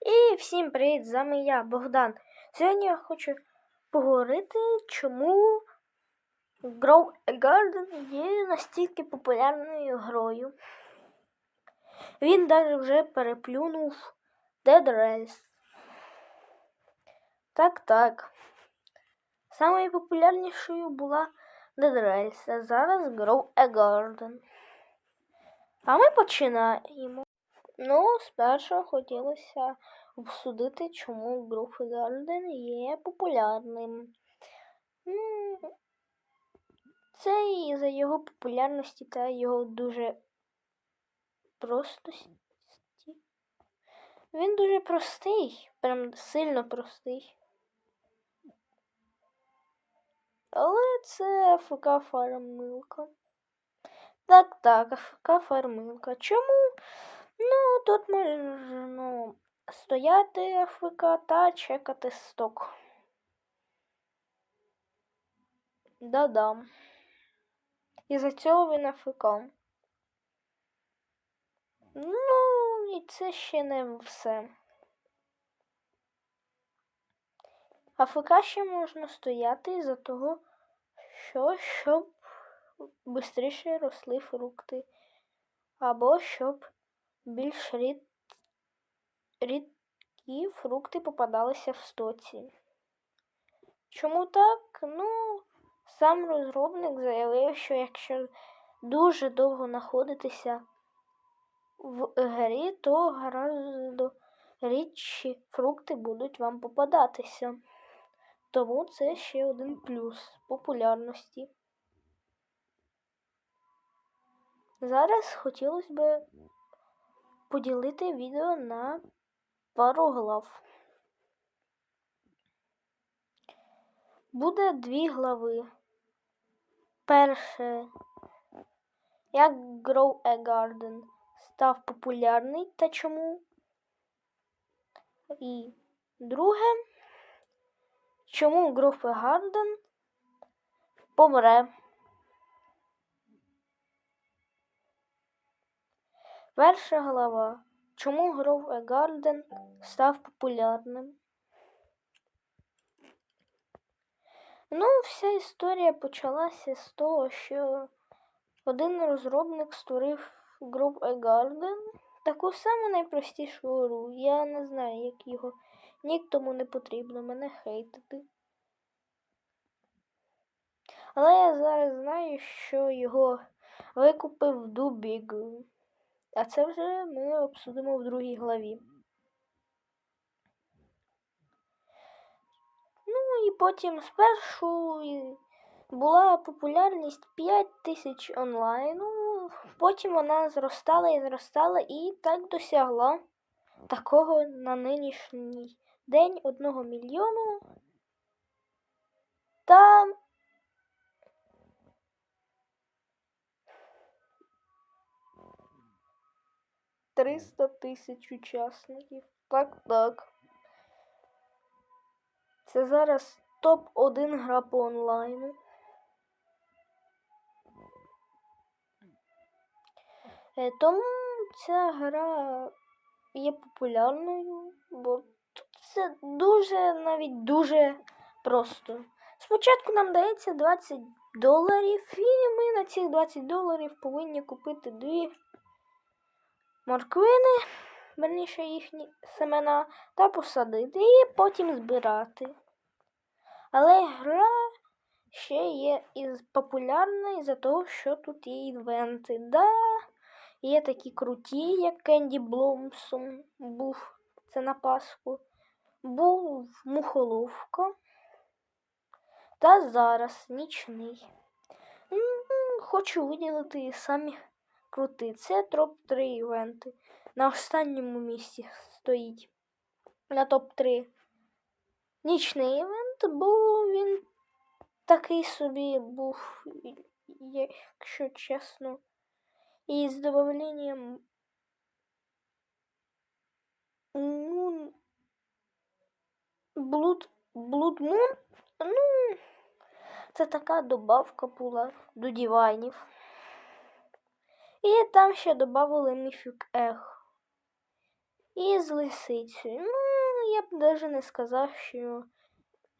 І всім привіт! З вами я, Богдан. Сьогодні я хочу поговорити, чому Grow a Garden є настільки популярною грою. Він навіть вже переплюнув Dead Race. Так, так. Самою популярнішою була Dead Race, а зараз Grow a Garden. А ми починаємо. Ну, спершу хотілося обсудити, чому Groove Garden є популярним. Це і за його популярності та його дуже простості. Він дуже простий, прям сильно простий. Але це АФК фармилка. Так, так, АФК фармилка. Чому? Ну, тут можна стояти АФК та чекати сток. Да-да. І за цього він АФК. Ну, і це ще не все. АФК ще можна стояти за того, що, щоб швидше росли фрукти. Або щоб більш рід... рідкі фрукти попадалися в стоці. Чому так? Ну, сам розробник заявив, що якщо дуже довго знаходитися в грі, то гораздо рідші фрукти будуть вам попадатися. Тому це ще один плюс популярності. Зараз хотілося б поділити відео на пару глав. Буде дві глави. Перше, як Grow a Garden став популярний та чому. І друге, чому Grow a Garden помре. Перша глава. Чому a Garden став популярним? Ну, вся історія почалася з того, що один розробник створив a Garden, таку саму найпростішу гру. Я не знаю, як його. Нік тому не потрібно мене хейтити. Але я зараз знаю, що його викупив Дубіг. А це вже ми обсудимо в другій главі. Ну і потім спершу була популярність 5 тисяч онлайну, потім вона зростала і зростала і так досягла такого на нинішній день одного мільйону. Та 300 тисяч учасників. Так, так. Це зараз топ-1 гра по онлайну. Е, Тому ця гра є популярною, бо тут це дуже, навіть дуже просто. Спочатку нам дається 20 доларів, і ми на цих 20 доларів повинні купити дві морквини, верніше їхні семена, та посадити і потім збирати. Але гра ще є із популярна із-за того, що тут є івенти. Да, є такі круті, як Кенді Бломсом був це на Пасху. Був мухоловка. Та зараз нічний. Хочу виділити самі крути. Це топ-3 івенти. На останньому місці стоїть. На топ-3. Нічний івент, бо він такий собі був, якщо чесно. І з додавленням ну, Блуд Мун, ну, це така добавка була до дівайнів. І там ще додали Mythic Egg. і з лисицею. Ну, я б навіть не сказав, що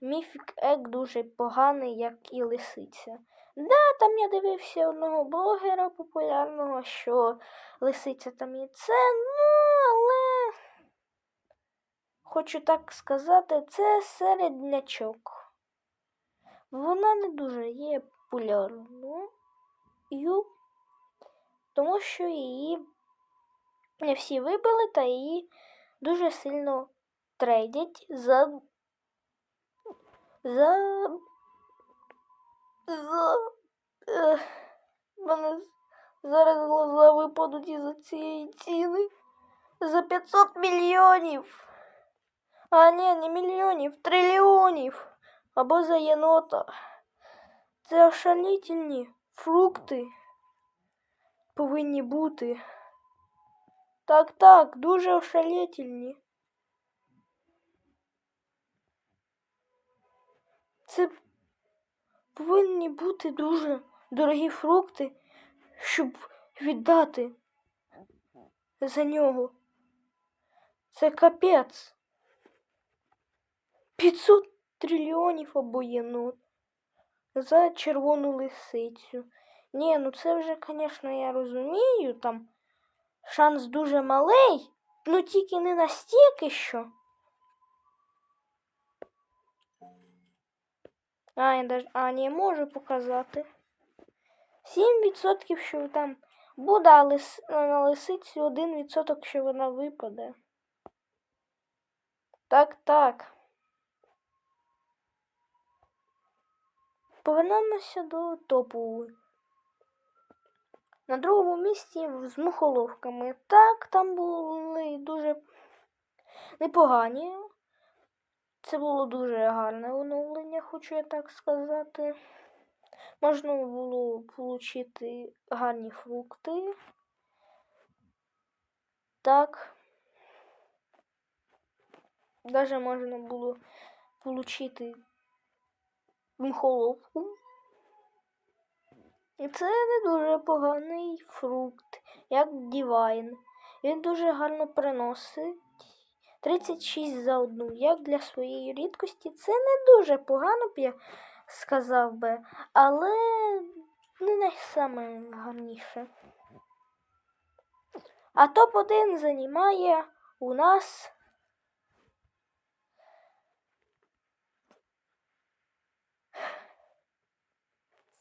Міфік Ек дуже поганий, як і лисиця. Да, там я дивився одного блогера популярного, що лисиця там є це, ну, але хочу так сказати, це середнячок. Вона не дуже є популярною, тому що її всі вибили та її дуже сильно трейдять за. За. За. Мене зараз глаза випадуть із цієї ціни. За 500 мільйонів. А ні, не мільйонів, трильйонів. Або за єнота. Це ошалітельні фрукти повинні бути. Так, так, дуже ошалітельні. Це повинні бути дуже дорогі фрукти, щоб віддати за нього. Це капець. 500 трильйонів або єнот за червону лисицю. Ні, ну це вже, звісно, я розумію, там шанс дуже малий, ну тільки не настільки що. А, я даже, а, не можу показати. 7% що там буде, а лис, на лисиці 1%, що вона випаде. Так, так. Повернемося до топу. На другому місці з мухоловками. Так, там були дуже непогані. Це було дуже гарне оновлення, хочу я так сказати. Можна було отримати гарні фрукти. Так. Даже можна було отримати мухоловку. І це не дуже поганий фрукт, як Дівайн. Він дуже гарно приносить 36 за одну. Як для своєї рідкості, це не дуже погано б я сказав би, але не найсаме гарніше. А топ-1 займає у нас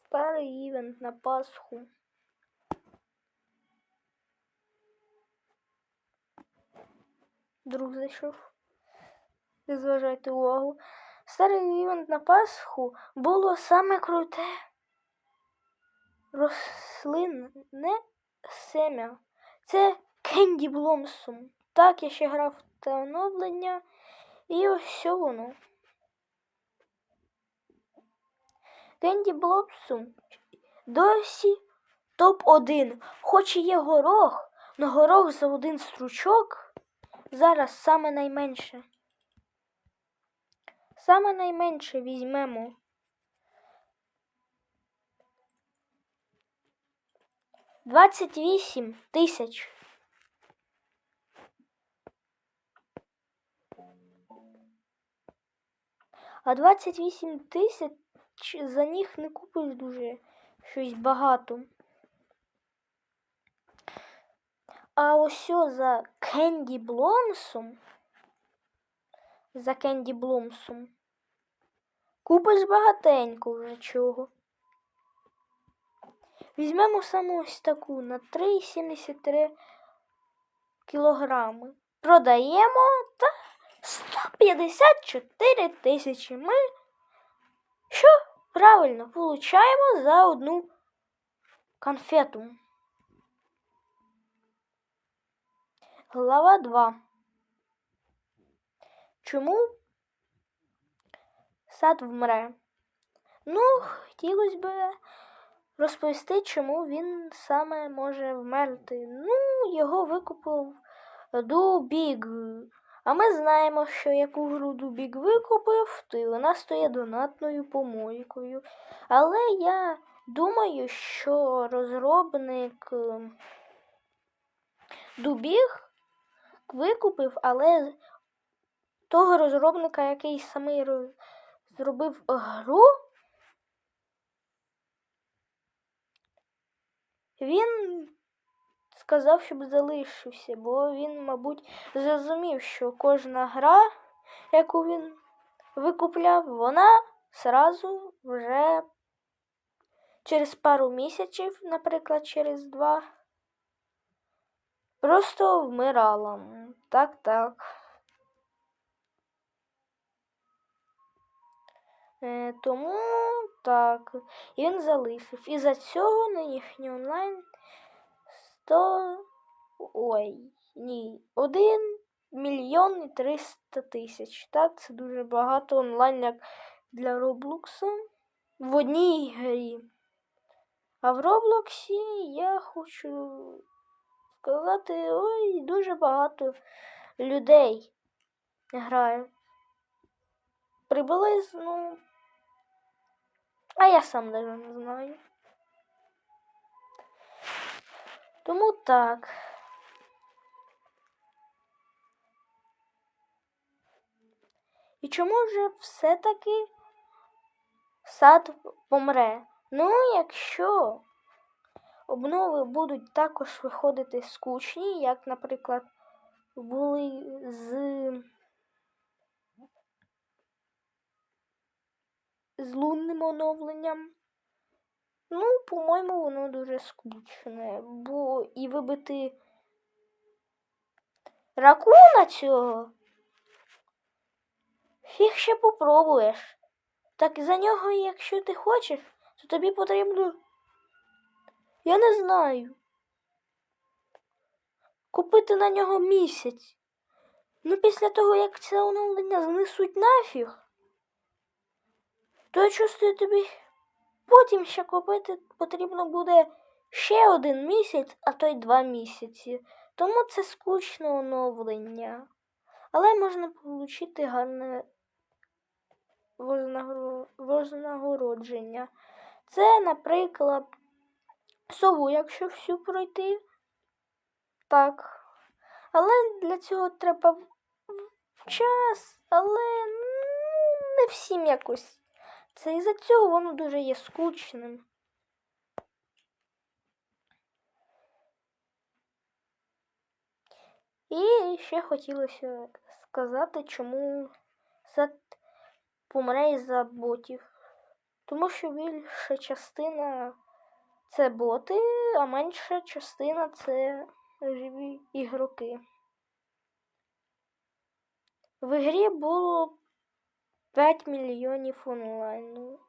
старий івент на Пасху. Друг зайшов. Не зважайте увагу. Старий івент на Пасху було саме круте. Рослинне семя. Це Кенді Бломсум. Так, я ще грав в те оновлення. І ось воно. Кенді Бломсум досі топ-1. Хоч і є горох, но горох за один стручок зараз саме найменше. Саме найменше візьмемо. Двадцять вісім тисяч. А 28 тисяч за них не купиш дуже щось багато. А ось за Кенді Бломсом. За Кенді Бломсом. Купиш багатенько вже чого. Візьмемо саме ось таку на 3,73 кілограми. Продаємо та 154 тисячі. Ми що правильно получаємо за одну конфету. Глава 2. Чому сад вмре? Ну, хотілося б розповісти, чому він саме може вмерти. Ну, його викупив Дубіг. А ми знаємо, що яку гру Дубіг викупив, то й вона стає донатною помойкою. Але я думаю, що розробник Дубіг викупив, але того розробника, який самий зробив гру, він сказав, щоб залишився, бо він, мабуть, зрозумів, що кожна гра, яку він викупляв, вона зразу вже через пару місяців, наприклад, через два, просто вмирала. Так, так. Е, тому так. І він залишив. І за цього нинішній онлайн 100... Ой, ні. 1 мільйон і 300 тисяч. Так, це дуже багато онлайн як для Роблокса в одній грі. А в Роблоксі я хочу сказати, ой, дуже багато людей грає. Приблизно. А я сам навіть не знаю. Тому так. І чому ж все-таки сад помре? Ну, якщо обнови будуть також виходити скучні, як, наприклад, були з, з лунним оновленням. Ну, по-моєму, воно дуже скучне, бо і вибити ракуна цього. Фіг ще попробуєш. Так за нього, якщо ти хочеш, то тобі потрібно. Я не знаю. Купити на нього місяць. Ну, після того, як це оновлення знесуть нафіг, то я чувствую тобі. Потім ще купити потрібно буде ще один місяць, а то й два місяці. Тому це скучне оновлення. Але можна отримати гарне вознагоро- вознагородження. Це, наприклад, сову, якщо всю пройти. Так. Але для цього треба час, але ну, не всім якось. Це із-за цього воно дуже є скучним. І ще хотілося сказати, чому сад помре із-за ботів. Тому що більша частина це боти, а менша частина це живі ігроки. В грі було 5 мільйонів онлайну.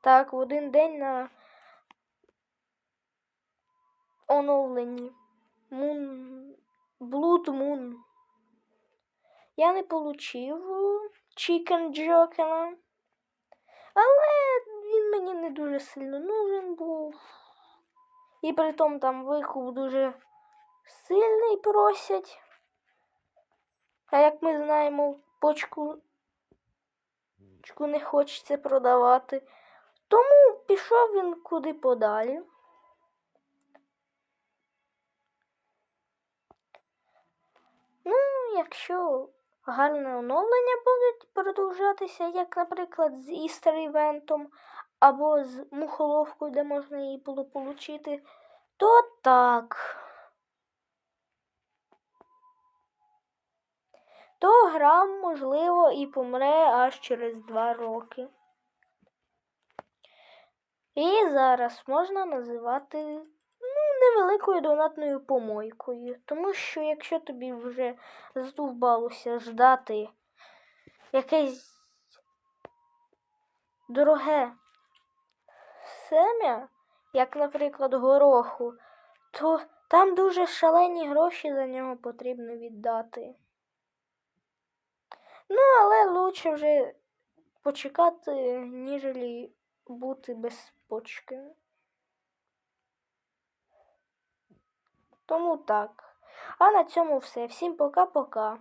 Так, в один день на оновленні Moon, Blood Moon. Я не получив Chicken Joker, але мені не дуже сильно нужен був. І притом там викуп дуже сильний просять. А як ми знаємо, почку Чку не хочеться продавати. Тому пішов він куди подалі. Ну, якщо гарне оновлення будуть продовжатися, як, наприклад, з Істер івентом або з мухоловкою, де можна її було отримати, то так. то гра, можливо, і помре аж через два роки. І зараз можна називати ну, невеликою донатною помойкою. Тому що якщо тобі вже здовбалося ждати якесь дороге сем'я, як, наприклад, гороху, то там дуже шалені гроші за нього потрібно віддати. Ну, але лучше вже почекати, ніж бути без почки. Тому так. А на цьому все. Всім пока-пока.